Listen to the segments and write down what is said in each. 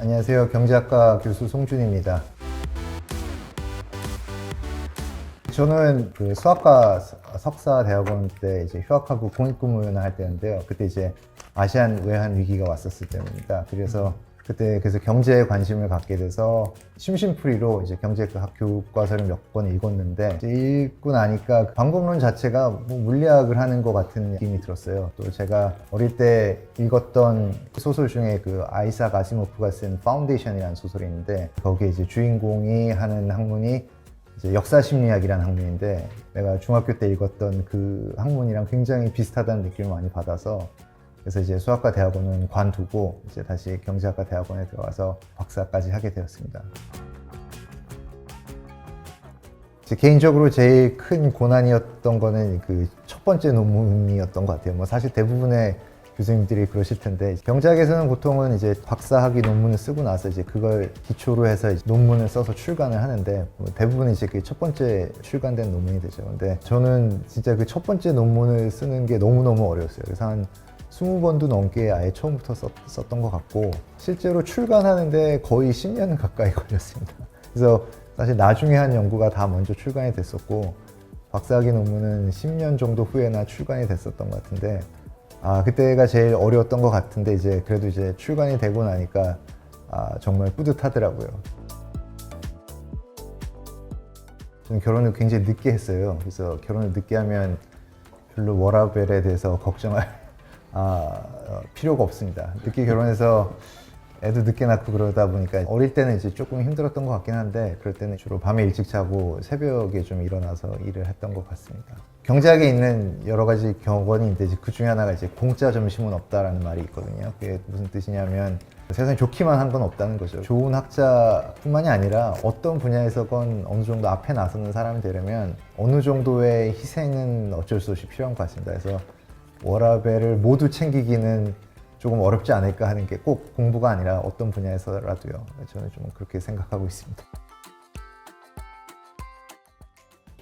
안녕하세요. 경제학과 교수 송준입니다. 저는 그 수학과 석사 대학원 때 이제 휴학하고 공익근무를 할 때였는데요. 그때 이제 아시안 외환 위기가 왔었을 때입니다. 그래서 그때 그래서 경제에 관심을 갖게 돼서 심심풀이로 이제 경제학 교과서를 몇 권 읽었는데 이제 읽고 나니까 방법론 자체가 뭐 물리학을 하는 것 같은 느낌이 들었어요. 또 제가 어릴 때 읽었던 소설 중에 그 아이삭 아시모프가 쓴 파운데이션이라는 소설이 있는데 거기에 이제 주인공이 하는 학문이 역사 심리학이라는 학문인데 내가 중학교 때 읽었던 그 학문이랑 굉장히 비슷하다는 느낌을 많이 받아서 그래서 이제 수학과 대학원은 관두고 이제 다시 경제학과 대학원에 들어가서 박사까지 하게 되었습니다. 제 개인적으로 제일 큰 고난이었던 거는 그 첫 번째 논문이었던 것 같아요. 뭐 사실 대부분의 교수님들이 그러실 텐데 경제학에서는 보통은 이제 박사학위 논문을 쓰고 나서 이제 그걸 기초로 해서 논문을 써서 출간을 하는데 뭐 대부분 이제 그 첫 번째 출간된 논문이 되죠. 근데 저는 진짜 그 첫 번째 논문을 쓰는 게 너무 너무 어려웠어요. 그래서 한 20번도 넘게 아예 처음부터 썼, 썼던 것 같고 실제로 출간하는데 거의 10년 가까이 걸렸습니다. 그래서 사실 나중에 한 연구가 다 먼저 출간이 됐었고 박사학위 논문은 10년 정도 후에나 출간이 됐었던 것 같은데 아 그때가 제일 어려웠던 것 같은데 이제 그래도 이제 출간이 되고 나니까 아 정말 뿌듯하더라고요. 저는 결혼을 굉장히 늦게 했어요. 그래서 결혼을 늦게 하면 별로 워라벨에 대해서 걱정할 아, 어, 필요가 없습니다. 늦게 결혼해서 애도 늦게 낳고 그러다 보니까 어릴 때는 이제 조금 힘들었던 것 같긴 한데 그럴 때는 주로 밤에 일찍 자고 새벽에 좀 일어나서 일을 했던 것 같습니다. 경제학에 있는 여러 가지 격언이 있는데 그 중에 하나가 이제 공짜 점심은 없다라는 말이 있거든요. 그게 무슨 뜻이냐면 세상에 좋기만 한 건 없다는 거죠. 좋은 학자뿐만이 아니라 어떤 분야에서건 어느 정도 앞에 나서는 사람이 되려면 어느 정도의 희생은 어쩔 수 없이 필요한 것 같습니다. 그래서 워라벨을 모두 챙기기는 조금 어렵지 않을까 하는 게 꼭 공부가 아니라 어떤 분야에서라도요. 저는 좀 그렇게 생각하고 있습니다.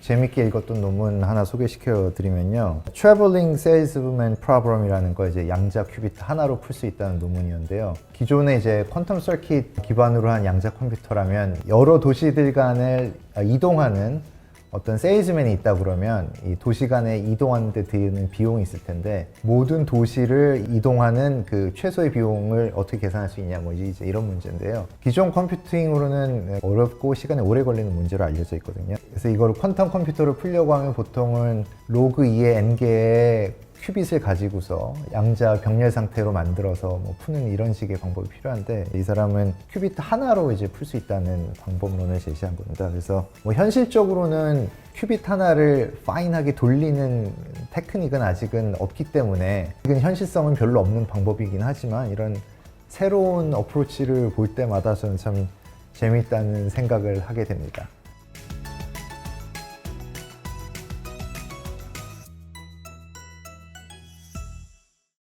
재밌게 읽었던 논문 하나 소개시켜 드리면요. Traveling Salesman Problem이라는 거 이제 양자 큐비트 하나로 풀 수 있다는 논문이었는데요. 기존에 이제 퀀텀 서킷 기반으로 한 양자 컴퓨터라면 여러 도시들 간을 이동하는 어떤 세일즈맨이 있다 그러면 이 도시 간에 이동하는데 드는 비용이 있을 텐데 모든 도시를 이동하는 그 최소의 비용을 어떻게 계산할 수 있냐 뭐 이제 이런 문제인데요. 기존 컴퓨팅으로는 어렵고 시간이 오래 걸리는 문제로 알려져 있거든요. 그래서 이걸 퀀텀 컴퓨터로 풀려고 하면 보통은 로그 2의 n개의 큐빗을 가지고서 양자 병렬 상태로 만들어서 뭐 푸는 이런 식의 방법이 필요한데 이 사람은 큐빗 하나로 이제 풀 수 있다는 방법론을 제시한 겁니다. 그래서 뭐 현실적으로는 큐빗 하나를 파인하게 돌리는 테크닉은 아직은 없기 때문에 이건 현실성은 별로 없는 방법이긴 하지만 이런 새로운 어프로치를 볼 때마다 저는 참 재밌다는 생각을 하게 됩니다.